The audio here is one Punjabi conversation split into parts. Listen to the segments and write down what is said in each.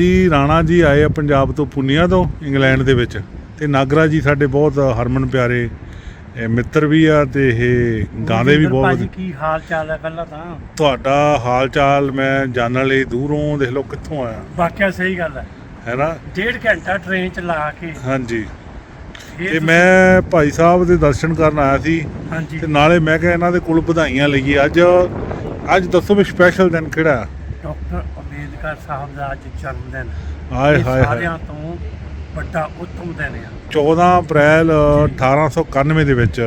ਭਾਜੀ ਰਾਣਾ ਜੀ ਆਏ ਆ ਪੰਜਾਬ ਤੋਂ ਪੁਨੀਆ ਤੋਂ ਇੰਗਲੈਂਡ ਦੇ ਵਿੱਚ ਤੇ ਨਾਗਰਾ ਜੀ ਸਾਡੇ ਬਹੁਤ ਹਰਮਨ ਪਿਆਰੇ ਮਿੱਤਰ ਵੀ ਆ ਤੇ ਇਹ ਗਾਉਂਦੇ ਵੀ ਬਹੁਤ ਭਾਜੀ ਕੀ ਹਾਲ ਚਾਲ ਹੈ ਪਹਿਲਾਂ ਤਾਂ? ਤੁਹਾਡਾ ਹਾਲ ਚਾਲ ਮੈਂ ਜਾਣਨ ਲਈ ਦੂਰੋਂ ਦੇਖ ਲਓ ਕਿੱਥੋਂ ਆਇਆ। ਵਾਕਿਆ ਸਹੀ ਗੱਲ ਹੈ। ਹੈ ਨਾ? ਡੇਢ ਘੰਟਾ ਟ੍ਰੇਨ ਚ ਲਾ ਕੇ। ਹਾਂਜੀ। ਤੇ ਮੈਂ ਭਾਈ ਸਾਹਿਬ ਦੇ ਦਰਸ਼ਨ ਕਰਨ ਆਇਆ ਸੀ। ਤੇ ਨਾਲੇ ਮੈਂ ਕਿਹਾ ਇਹਨਾਂ ਦੇ ਕੋਲ ਵਧਾਈਆਂ ਲਈਏ। ਅੱਜ ਅੱਜ ਦੱਸੋ ਵੀ ਸਪੈਸ਼ਲ ਦਿਨ ਕਿਹੜਾ? ਡਾਕਟਰ ਅੰਬੇਦਕਰ ਸਾਹਿਬ ਦਾ ਅੱਜ ਜਨਮ ਦਿਨ। ਹਾਏ ਹਾਏ ਸਾਰਿਆਂ ਤੋਂ ਵੱਡਾ ਉਤਮ ਦਿਨ ਆ। 14 ਅਪ੍ਰੈਲ 1891 ਦੇ ਵਿੱਚ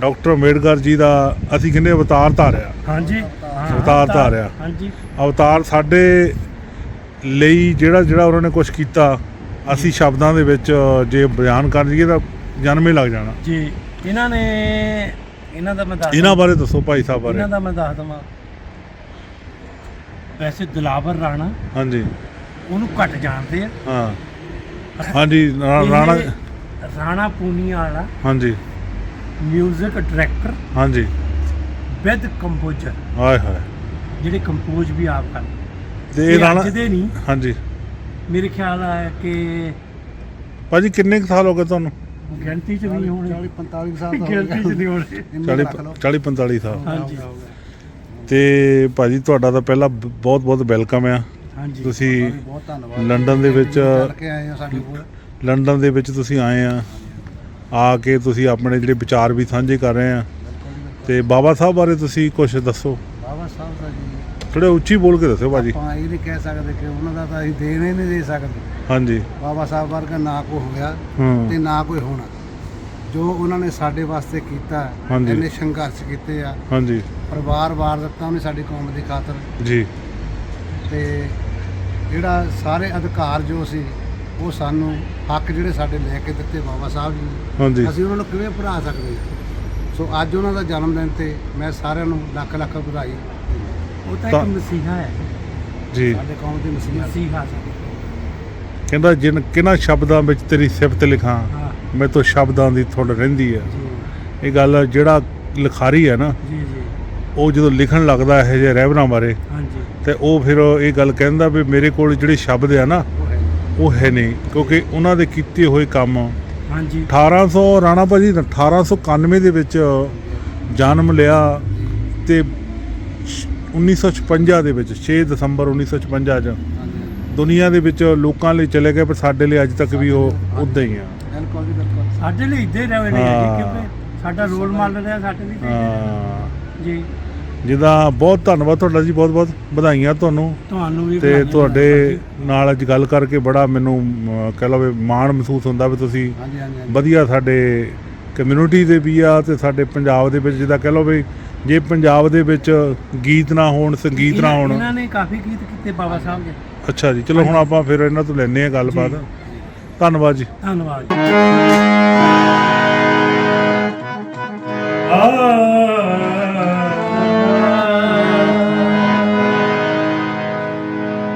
ਡਾਕਟਰ ਅੰਬੇਡਕਰ ਜੀ ਦਾ ਅਸੀਂ ਕਿੰਨੇ ਅਵਤਾਰ ਧਾਰਿਆ। ਹਾਂਜੀ। ਅਵਤਾਰ ਧਾਰਿਆ। ਹਾਂਜੀ। ਅਵਤਾਰ ਸਾਡੇ ਲਈ ਜਿਹੜਾ ਜਿਹੜਾ ਉਹਨਾਂ ਨੇ ਕੁਝ ਕੀਤਾ ਅਸੀਂ ਸ਼ਬਦਾਂ ਦੇ ਵਿੱਚ ਜੇ ਬਿਆਨ ਕਰ ਲਈਏ ਤਾਂ ਜਨਮੇ ਲੱਗ ਜਾਣਾ। ਜੀ। ਇਹਨਾਂ ਨੇ ਇਹਨਾਂ ਦਾ ਮੈਂ ਦੱਸ ਇਹਨਾਂ ਬਾਰੇ ਦੱਸੋ ਭਾਈ ਸਾਹਿਬ ਬਾਰੇ। ਇਹਨਾਂ ਦਾ ਮੈਂ ਦੱਸ ਦਵਾਂ। ਵੈਸੇ ਦਿਲਾਵਰ ਰਾਣਾ ਹਾਂਜੀ। ਉਹਨੂੰ ਘੱਟ ਜਾਣਦੇ ਆ। ਹਾਂ। ਹਾਂਜੀ ਰਾ- ਇਹ ਰਾਣਾ ਰਾਣਾ ਪੂਨੀਆ ਵਾਲਾ ਹਾਂਜੀ। 뮤직 ਡਾਇਰੈਕਟਰ ਹਾਂਜੀ। ਵਿਦ ਕੰਪੋਜ਼ਰ ਹਾਏ ਹਾਏ। ਜਿਹੜੇ ਕੰਪੋਜ਼ ਵੀ ਆਪ ਕਰਦੇ ਤੇ ਇਹ ਇਹ ਰਾਣਾ ਅੱਜ ਦੇ ਨਹੀਂ। ਹਾਂਜੀ। ਮੇਰੇ ਖਿਆਲ ਹੈ ਕਿ ਭਾਜੀ ਕਿੰਨੇ ਕੁ ਸਾਲ ਹੋ ਗਏ ਤੁਹਾਨੂੰ? ਗਿਣਤੀ ਚ ਵੀ ਹੋਣੇ। 40 45 ਸਾਲ ਗਿਣਤੀ ਚ ਨਹੀਂ ਹੋਣੇ। 40 40 45 ਸਾਲ। ਹਾਂਜੀ। ਤੇ ਭਾਜੀ ਤੁਹਾਡਾ ਤਾਂ ਪਹਿਲਾਂ ਬਹੁਤ ਬਹੁਤ ਵੈਲਕਮ ਆ। ਹਾਂਜੀ ਤੁਸੀਂ ਬਹੁਤ ਧੰਨਵਾਦ। ਲੰਡਨ ਦੇ ਵਿੱਚ ਚੱਲ ਕੇ ਆਏ ਆ ਸਾਡੇ ਕੋਲ। ਲੰਡਨ ਦੇ ਵਿੱਚ ਤੁਸੀਂ ਆਏ ਆ। ਆ ਕੇ ਤੁਸੀਂ ਆਪਣੇ ਜਿਹੜੇ ਵਿਚਾਰ ਵੀ ਸਾਂਝੇ ਕਰ ਰਹੇ ਆ। ਤੇ ਬਾਬਾ ਸਾਹਿਬ ਬਾਰੇ ਤੁਸੀਂ ਕੁਝ ਦੱਸੋ। ਬਾਬਾ ਸਾਹਿਬ ਦਾ ਜੀ ਥੋੜਾ ਉੱਚੀ ਬੋਲ ਕੇ ਦੱਸੋ ਭਾਜੀ। ਆਪਾਂ ਇਹ ਨਹੀਂ ਕਹਿ ਸਕਦੇ ਕਿ ਉਹਨਾਂ ਦਾ ਤਾਂ ਅਸੀਂ ਦੇਣ ਹੀ ਨਹੀਂ ਦੇ ਸਕਦੇ। ਹਾਂਜੀ। ਬਾਬਾ ਸਾਹਿਬ ਵਰਗਾ ਨਾ ਕੋਈ ਹੋਇਆ ਤੇ ਨਾ ਕੋਈ ਹੋਣਾ। ਜੋ ਉਹਨਾਂ ਨੇ ਸਾਡੇ ਵਾਸਤੇ ਕੀਤਾ ਹਾਂਜੀ। ਇੰਨੇ ਸੰਘਰਸ਼ ਕੀਤੇ ਆ। ਹਾਂਜੀ। ਪਰਿਵਾਰ ਵਾਰ ਦਿੱਤਾ ਉਹਨੇ ਸਾਡੀ ਕੌਮ ਦੀ ਖਾਤਰ। ਜੀ। ਤੇ ਜਿਹੜਾ ਸਾਰੇ ਅਧਿਕਾਰ ਜੋ ਸੀ ਉਹ ਸਾਨੂੰ ਹੱਕ ਜਿਹੜੇ ਸਾਡੇ ਲੈ ਕੇ ਦਿੱਤੇ ਬਾਬਾ ਸਾਹਿਬ ਜੀ ਨੇ। ਹਾਂਜੀ। ਅਸੀਂ ਉਹਨਾਂ ਨੂੰ ਕਿਵੇਂ ਭੁਲਾ ਸਕਦੇ ਹਾਂ ਸੋ ਅੱਜ ਉਹਨਾਂ ਦਾ ਜਨਮ ਦਿਨ ਤੇ ਮੈਂ ਸਾਰਿਆਂ ਨੂੰ ਲੱਖ ਲੱਖ ਵਧਾਈ। ਦਿੰਦਾ। ਉਹ ਤਾਂ ਤਾਂ- ਇੱਕ ਮਸੀਹਾ ਹੈ। ਜੀ। ਸਾਡੇ ਕੌਮ ਦੀ ਮਸੀਹਾ। ਮਸੀਹਾ ਕਹਿੰਦਾ ਜਿਨ ਕਿਹਨਾਂ ਸ਼ਬਦਾਂ ਵਿੱਚ ਤੇਰੀ ਸਿਫਤ ਲਿਖਾਂ ਹਾਂ। ਮੈਂ ਤੋਂ ਸ਼ਬਦਾਂ ਦੀ ਥੁੜ ਰਹਿੰਦੀ ਹੈ। ਜੀ। ਇਹ ਗੱਲ ਜਿਹੜਾ ਲਿਖਾਰੀ ਹੈ ਨਾ ਜੀ ਜੀ। ਉਹ ਜਦੋਂ ਲਿਖਣ ਲੱਗਦਾ ਇਹੋ ਜਿਹੇ ਰਹਿਬਰਾਂ ਬਾਰੇ ਹਾਂਜੀ। ਤੇ ਉਹ ਫਿਰ ਇਹ ਗੱਲ ਕਹਿੰਦਾ ਵੀ ਮੇਰੇ ਕੋਲ ਜਿਹੜੇ ਸ਼ਬਦ ਆ ਨਾ ਉਹ ਹੈ ਨਹੀਂ। ਕਿਉਂਕਿ ਉਹਨਾਂ ਦੇ ਕੀਤੇ ਹੋਏ ਕੰਮ ਹਾਂਜੀ। 1800 ਰਾਣਾ ਭਾਜੀ 1891 ਦੇ ਵਿੱਚ ਜਨਮ ਲਿਆ ਤੇ 1956 ਦੇ ਵਿੱਚ 6 ਦਸੰਬਰ 1956 ਚ ਦੁਨੀਆ ਦੇ ਵਿੱਚ ਲੋਕਾਂ ਲਈ ਚਲੇ ਗਏ ਪਰ ਸਾਡੇ ਲਈ ਅੱਜ ਤੱਕ ਵੀ ਉਹ ਉਦਾਂ ਹੀ ਆ। ਬਿਲਕੁਲ ਜੀ ਬਿਲਕੁਲ। ਸਾਡੇ ਲਈ ਇੱਦਾਂ ਹੀ ਰਹੇ ਨੇ ਹਾਂ। ਜੀ ਕਿਉਂਕਿ ਸਾਡਾ ਰੋਲ ਮਾਡਲ ਰਿਹਾ ਸਾਡੇ ਲਈ ਹਾਂ। ਜੀ। ਜਿਹਦਾ ਬਹੁਤ ਧੰਨਵਾਦ ਤੁਹਾਡਾ ਜੀ ਬਹੁਤ ਬਹੁਤ ਵਧਾਈਆਂ ਤੁਹਾਨੂੰ। ਤੁਹਾਨੂੰ ਵੀ ਤੇ ਤੁਹਾਡੇ ਨਾਲ ਅੱਜ ਗੱਲ ਕਰਕੇ ਬੜਾ ਮੈਨੂੰ ਕਹਿ ਲਓ ਮਾਣ ਮਹਿਸੂਸ ਹੁੰਦਾ ਵੀ ਤੁਸੀਂ। ਵਧੀਆ ਸਾਡੇ ਕਮਿਊਨਿਟੀ ਦੇ ਵੀ ਆ ਤੇ ਸਾਡੇ ਪੰਜਾਬ ਦੇ ਵਿੱਚ ਜਿਹਦਾ ਕਹਿ ਲਓ ਵੀ ਜੇ ਪੰਜਾਬ ਦੇ ਵਿੱਚ ਗੀਤ ਨਾ ਹੋਣ ਸੰਗੀਤ ਨਾ ਹੋਣ। ਇਹਨਾਂ ਨੇ ਕਾਫੀ ਗੀਤ ਕੀਤੇ ਬਾਬਾ ਸਾਹਿਬ ਦੇ। ਅੱਛਾ ਜੀ ਚਲੋ ਹੁਣ ਆਪਾਂ ਫਿਰ ਇਹਨਾਂ ਤੋਂ ਲੈਣੇ ਆ ਗੱਲਬਾਤ। ਧੰਨਵਾਦ ਜੀ। ਧੰਨਵਾਦ ਜੀ।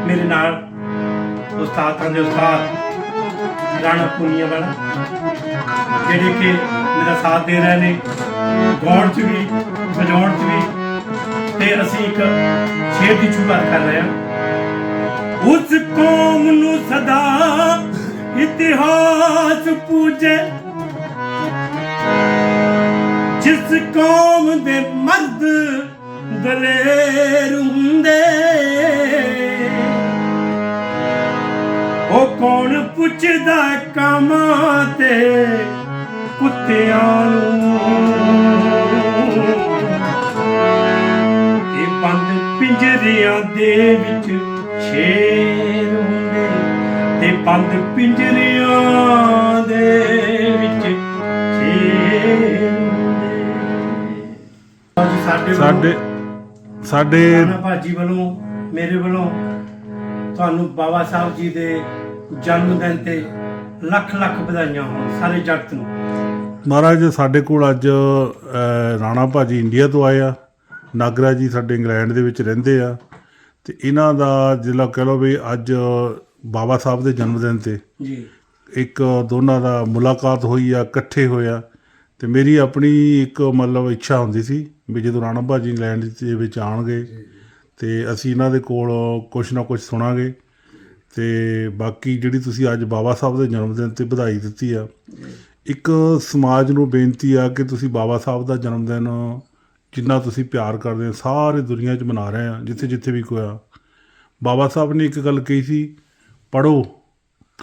ਮੇਰੇ ਨਾਲ ਉਸਤਾਦਾਂ ਦੇ ਉਸਤਾਦ ਰਾਣਾ ਪੁਨੀਆ ਵਾਲਾ, ਜਿਹੜੇ ਕਿ ਮੇਰਾ ਸਾਥ ਦੇ ਰਹੇ ਨੇ ਗਾਉਣ ਚ ਵੀ ਵਜਾਉਣ ਚ ਵੀ, ਤੇ ਅਸੀਂ ਇੱਕ ਸ਼ੇਰ ਦੀ ਸ਼ੁਰੂਆਤ ਕਰ ਰਹੇ ਹਾਂ। ਉਸ ਕੌਮ ਨੂੰ ਸਦਾ ਇਤਿਹਾਸ ਪੂਜੇ। ਜਿਸ ਕੌਮ ਦੇ ਮਰਦ ਦਲੇਰ ਹੁੰਦੇ, ਉਹ ਕੌਣ ਪੁੱਛਦਾ ਕਾਮਾਂ ਤੇ ਕੁੱਤਿਆਂ ਨੂੰ? ਤੇ ਬੰਦ ਪਿੰਜਰਿਆਂ ਦੇ ਵਿੱਚ ਸ਼ੇਰ ਬੰਦ ਪਿੰਜਰਿਆਂ ਦੇ ਵਿੱਚ ਸਾਡੇ ਸਾਡੇ ਭਾਜੀ ਵੱਲੋਂ ਮੇਰੇ ਵੱਲੋਂ ਤੁਹਾਨੂੰ ਬਾਬਾ ਸਾਹਿਬ ਜੀ ਦੇ ਜਨਮ ਦਿਨ ਤੇ ਲੱਖ ਲੱਖ ਵਧਾਈਆਂ ਹੋਣ ਸਾਰੇ ਜਗਤ ਨੂੰ। ਮਹਾਰਾਜ ਸਾਡੇ ਕੋਲ ਅੱਜ ਰਾਣਾ ਭਾਜੀ ਇੰਡੀਆ ਤੋਂ ਆਏ ਆ। ਨਾਗਰਾ ਜੀ ਸਾਡੇ ਇੰਗਲੈਂਡ ਦੇ ਵਿੱਚ ਰਹਿੰਦੇ ਆ। ਤੇ ਇਹਨਾਂ ਦਾ ਜਿਹੜਾ ਕਹਿ ਲਓ ਵੀ ਅੱਜ ਬਾਬਾ ਸਾਹਿਬ ਦੇ ਜਨਮ ਦਿਨ ਤੇ ਜੀ। ਇੱਕ ਦੋਨਾਂ ਦਾ ਮੁਲਾਕਾਤ ਹੋਈ ਆ ਇਕੱਠੇ ਹੋਇਆ ਤੇ ਮੇਰੀ ਆਪਣੀ ਇੱਕ ਮਤਲਬ ਇੱਛਾ ਹੁੰਦੀ ਸੀ ਵੀ ਜਦੋਂ ਰਾਣਾ ਭਾਜੀ ਇੰਗਲੈਂਡ ਦੇ ਵਿੱਚ ਆਣਗੇ ਤੇ ਅਸੀਂ ਇਹਨਾਂ ਦੇ ਕੋਲ ਕੁਝ ਨਾ ਕੁਝ ਸੁਣਾਂਗੇ ਤੇ ਬਾਕੀ ਜਿਹੜੀ ਤੁਸੀਂ ਅੱਜ ਬਾਬਾ ਸਾਹਿਬ ਦੇ ਜਨਮ ਦਿਨ ਤੇ ਵਧਾਈ ਦਿੱਤੀ ਆ ਇੱਕ ਸਮਾਜ ਨੂੰ ਬੇਨਤੀ ਆ ਕਿ ਤੁਸੀਂ ਬਾਬਾ ਸਾਹਿਬ ਦਾ ਜਨਮ ਦਿਨ ਜਿੰਨਾ ਤੁਸੀਂ ਪਿਆਰ ਕਰਦੇ ਹੋ ਸਾਰੇ ਦੁਨੀਆ 'ਚ ਮਨਾ ਰਹੇ ਆ ਜਿੱਥੇ ਜਿੱਥੇ ਵੀ ਕੋਈ ਆ। ਬਾਬਾ ਸਾਹਿਬ ਨੇ ਇੱਕ ਗੱਲ ਕਹੀ ਸੀ ਪੜੋ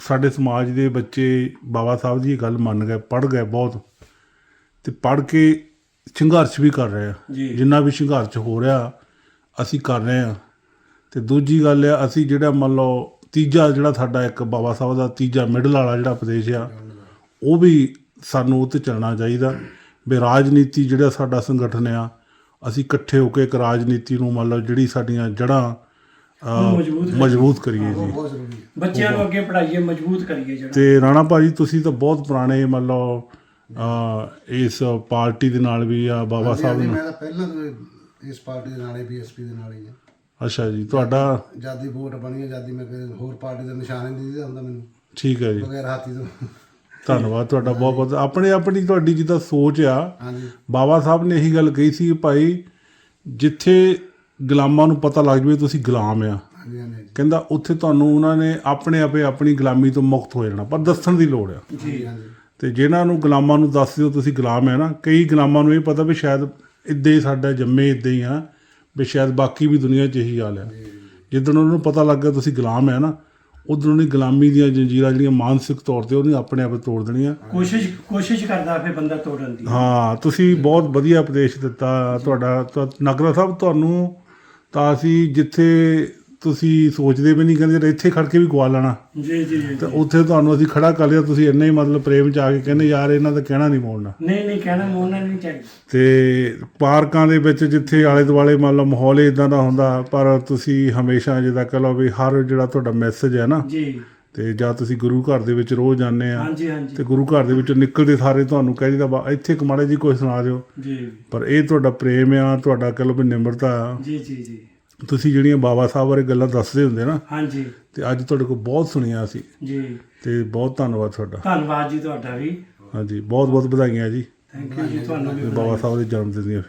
ਸਾਡੇ ਸਮਾਜ ਦੇ ਬੱਚੇ ਬਾਬਾ ਸਾਹਿਬ ਦੀ ਇਹ ਗੱਲ ਮੰਨ ਗਏ ਪੜ ਗਏ ਬਹੁਤ। ਤੇ ਪੜ ਕੇ ਸੰਘਰਸ਼ ਵੀ ਕਰ ਰਹੇ ਆ। ਜਿੰਨਾ ਵੀ ਸੰਘਰਸ਼ ਹੋ ਰਿਹਾ ਅਸੀਂ ਕਰ ਰਹੇ ਆ। ਤੇ ਦੂਜੀ ਗੱਲ ਆ ਅਸੀਂ ਜਿਹੜਾ ਮੰਨ ਲਓ ਤੀਜਾ ਜਿਹੜਾ ਸਾਡਾ ਇੱਕ ਬਾਬਾ ਸਾਹਿਬ ਦਾ ਤੀਜਾ ਮਿਡਲ ਵਾਲਾ ਜਿਹੜਾ ਉਪਦੇਸ਼ ਆ ਉਹ ਵੀ ਸਾਨੂੰ ਉਹ ਤੇ ਚੱਲਣਾ ਚਾਹੀਦਾ। ਵੀ ਰਾਜਨੀਤੀ ਜਿਹੜਾ ਸਾਡਾ ਸੰਗਠਨ ਆ ਅਸੀਂ ਇਕੱਠੇ ਹੋ ਕੇ ਇੱਕ ਰਾਜਨੀਤੀ ਨੂੰ ਮੰਨ ਲਓ ਜਿਹੜੀ ਸਾਡੀਆਂ ਉਹਨੂੰ ਮਜ਼ਬੂਤ ਕਰੀਏ। ਜੀ। ਹੈ ਬੱਚਿਆਂ ਨੂੰ ਅੱਗੇ ਪੜ੍ਹਾਈਏ ਮਜ਼ਬੂਤ ਕਰੀਏ ਜਿਹੜਾ। ਤੇ ਰਾਣਾ ਭਾਜੀ ਤੁਸੀਂ ਤਾਂ ਬਹੁਤ ਪੁਰਾਣੇ ਮੰਨ ਲਓ ਇਸ ਪਾਰਟੀ ਦੇ ਨਾਲ ਵੀ ਆ ਬਾਬਾ ਸਾਹਿਬ ਨੂੰ। ਮੈਂ ਤਾਂ ਪਹਿਲਾਂ ਤੋਂ ਇਸ ਪਾਰਟੀ ਦੇ ਨਾਲ ਹੀ ਬੀਐਸਪੀ ਦੇ ਨਾਲ ਹੀ ਹਾਂ ਅੱਛਾ ਜੀ ਤੁਹਾਡਾ? ਜਿਆਦੀ ਵੋਟ ਬਣੀ ਹੈ ਜਿਆਦੀ ਮੈਂ ਕਿਸੇ ਹੋਰ ਪਾਰਟੀ ਦਾ ਨਿਸ਼ਾਨ ਹੀ ਨਹੀਂ ਦਿੱਤਾ ਹੁੰਦਾ ਮੈਨੂੰ। ਠੀਕ ਹੈ ਜੀ। ਬਗੈਰ ਹਾਥੀ ਤੋਂ। ਧੰਨਵਾਦ ਤੁਹਾਡਾ ਬਹੁਤ ਬਹੁਤ। ਆਪਣੇ ਆਪਣੀ ਤੁਹਾਡੀ ਜਿੱਦਾਂ ਸੋਚ ਆ ਹਾਂਜੀ। ਬਾਬਾ ਸਾਹਿਬ ਨੇ ਇਹੀ ਗੱਲ ਕਹੀ ਸੀ ਭਾਈ ਜਿੱਥੇ ਗੁਲਾਮਾਂ ਨੂੰ ਪਤਾ ਲੱਗ ਜਵੇ ਤੁਸੀਂ ਗੁਲਾਮ ਆ। ਕਹਿੰਦਾ ਉੱਥੇ ਤੁਹਾਨੂੰ ਉਹਨਾਂ ਨੇ ਆਪਣੇ ਆਪੇ ਆਪਣੀ ਗੁਲਾਮੀ ਤੋਂ ਮੁਕਤ ਹੋ ਜਾਣਾ ਪਰ ਦੱਸਣ ਦੀ ਲੋੜ ਆ। ਜੀ ਹਾਂਜੀ ਤੇ ਜਿਨ੍ਹਾਂ ਨੂੰ ਗੁਲਾਮਾਂ ਨੂੰ ਦੱਸ ਦਿਓ ਤੁਸੀਂ ਗੁਲਾਮ ਹੈ ਨਾ ਕਈ ਗੁਲਾਮਾਂ ਨੂੰ ਇਹ ਪਤਾ ਵੀ ਸ਼ਾਇਦ ਇੱਦਾਂ ਹੀ ਸਾਡਾ ਜੰਮੇ ਇੱਦਾਂ ਹੀ ਆ ਵੀ ਸ਼ਾਇਦ ਬਾਕੀ ਵੀ ਦੁਨੀਆ 'ਚ ਇਹੀ ਹਾਲ ਆ। ਜਿੱਦਣ ਉਹਨਾਂ ਨੂੰ ਪਤਾ ਲੱਗ ਗਿਆ ਤੁਸੀਂ ਗੁਲਾਮ ਹੈ ਨਾ ਉਦੋਂ ਉਹਨੇ ਗੁਲਾਮੀ ਦੀਆਂ ਜੰਜੀਰਾਂ ਜਿਹੜੀਆਂ ਮਾਨਸਿਕ ਤੌਰ ਤੇ ਉਹਨੇ ਆਪਣੇ ਆਪ ਤੋੜ ਦੇਣੀਆਂ। ਕੋਸ਼ਿਸ਼ ਕੋਸ਼ਿਸ਼ ਕਰਦਾ ਫੇ ਬੰਦਾ ਤੋੜਨ ਦੀ। ਹਾਂ ਤੁਸੀਂ ਬਹੁਤ ਵਧੀਆ ਉਪਦੇਸ਼ ਦਿੱਤਾ ਤੁਹਾਡਾ ਤੁਹਾ- ਨਗਰਾ ਸਾਹਿਬ ਤੁਹਾਨੂੰ ਤਾਂ ਅਸੀਂ ਜਿੱਥੇ ਤੁਸੀਂ ਸੋਚਦੇ ਵੀ ਨਹੀਂ ਕਹਿੰਦੇ ਇੱਥੇ ਖੜ ਕੇ ਵੀ ਗਵਾ ਲੈਣਾ। ਜੀ ਜੀ ਜੀ ਤੇ ਉੱਥੇ ਤੁਹਾਨੂੰ ਅਸੀਂ ਖੜਾ ਕਰ ਲਿਆ ਤੁਸੀਂ ਇੰਨੇ ਹੀ ਮਤਲਬ ਪ੍ਰੇਮ ਚ ਆ ਕੇ ਕਹਿੰਦੇ ਯਾਰ ਇਹਨਾਂ ਦਾ ਕਹਿਣਾ ਨਹੀਂ ਮੋੜਨਾ। ਨਹੀਂ ਨਹੀਂ ਕਹਿਣਾ ਮੋੜਨਾ ਨਹੀਂ ਚਾਹੀਦਾ। ਤੇ ਪਾਰਕਾਂ ਦੇ ਵਿੱਚ ਜਿੱਥੇ ਆਲੇ ਦੁਆਲੇ ਮੰਨ ਲਓ ਮਾਹੌਲ ਇਦਾਂ ਦਾ ਹੁੰਦਾ ਪਰ ਤੁਸੀਂ ਹਮੇਸ਼ਾ ਜਿੱਦਾਂ ਕਹ ਲਓ ਵੀ ਹਰ ਜਿਹੜਾ ਤੁਹਾਡਾ ਮੈਸੇਜ ਹੈ ਨਾ ਜੀ। ਤੇ ਜਾਂ ਤੁਸੀਂ ਗੁਰੂ ਘਰ ਦੇ ਵਿੱਚ ਰੋਜ਼ ਜਾਂਦੇ ਆ ਹਾਂਜੀ ਹਾਂਜੀ। ਤੇ ਗੁਰੂ ਘਰ ਦੇ ਵਿੱਚੋਂ ਨਿਕਲਦੇ ਸਾਰੇ ਤੁਹਾਨੂੰ ਕਹਿ ਦਿੰਦਾ ਬਾ ਇੱਥੇ ਇੱਕ ਮਾੜੇ ਜੀ ਕੋਈ ਸੁਣਾ ਦਿਓ। ਜੀ। ਪਰ ਇਹ ਤੁਹਾਡਾ ਪ੍ਰੇਮ ਆ ਤੁਹਾਡਾ ਕਹ ਲਓ ਵੀ ਨਿਮਰਤਾ ਆ। ਜੀ ਜੀ ਜੀ। ਤੁਸੀਂ ਜਿਹੜੀਆਂ ਬਾਬਾ ਸਾਹਿਬ ਬਾਰੇ ਗੱਲਾਂ ਦੱਸਦੇ ਹੁੰਦੇ ਨਾ ਹਾਂਜੀ। ਤੇ ਅੱਜ ਤੁਹਾਡੇ ਕੋਲ ਬਹੁਤ ਸੁਣੀਆਂ ਸੀ ਜੀ। ਤੇ ਬਹੁਤ ਧੰਨਵਾਦ ਤੁਹਾਡਾ। ਧੰਨਵਾਦ ਜੀ ਤੁਹਾਡਾ ਵੀ। ਹਾਂਜੀ ਬਹੁਤ ਬਹੁਤ ਵਧਾਈਆਂ ਜੀ। ਥੈਂਕ ਯੂ ਜੀ ਤੁਹਾਨੂੰ ਵੀ ਬਾਬਾ ਸਾਹਿਬ ਦੇ ਜਨਮ ਦਿਨ ਦੀਆਂ